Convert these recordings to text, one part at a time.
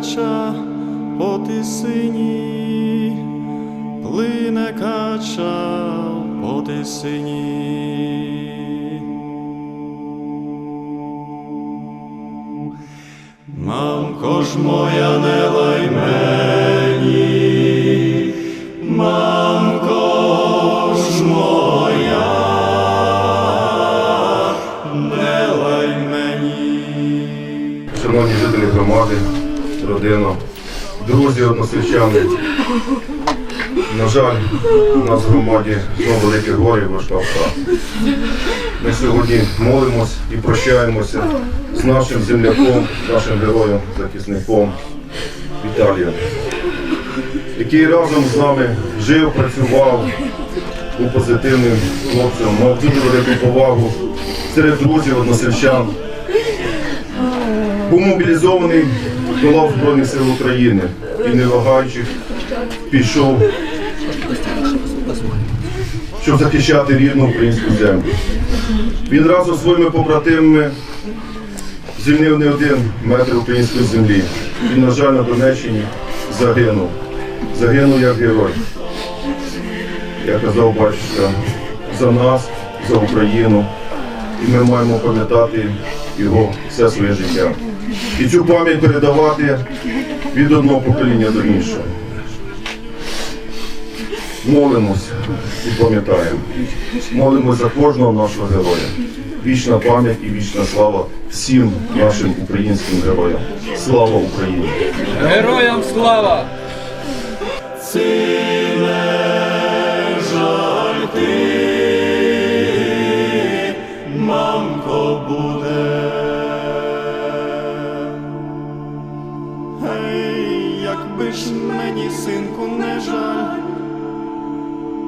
кача по тисині, плине кача по тисині. Мамко ж моя, не лай мені, мамко ж моя, не лай мені. Шановні жителі громади, родина, друзі, односельчани. На жаль, у нас в громаді знову велике горе важка втрата. Ми сьогодні молимось і прощаємося з нашим земляком, нашим героєм, захисником Віталієм, який разом з нами жив, працював, був позитивним хлопцем, мав дуже велику повагу серед друзів, односельчан був мобілізований до лав Збройних сил України і не вагаючи пішов, щоб захищати рідну українську землю. Він разом зі своїми побратимами звільнив не один метр української землі. І, на жаль, на Донеччині загинув. Загинув як герой. Я казав батюшка, за нас, за Україну. І ми маємо пам'ятати його все своє життя. І цю пам'ять передавати від одного покоління до іншого. Молимось і пам'ятаємо. Молимось за кожного нашого героя. Вічна пам'ять і вічна слава всім нашим українським героям. Слава Україні! Героям слава!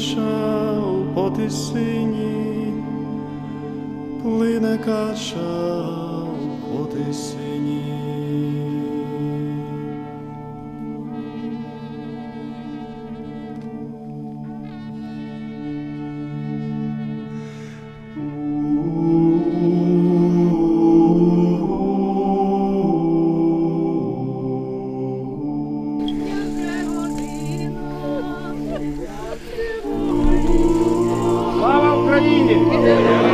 Плине кача по тисині, плине кача по тисині. you.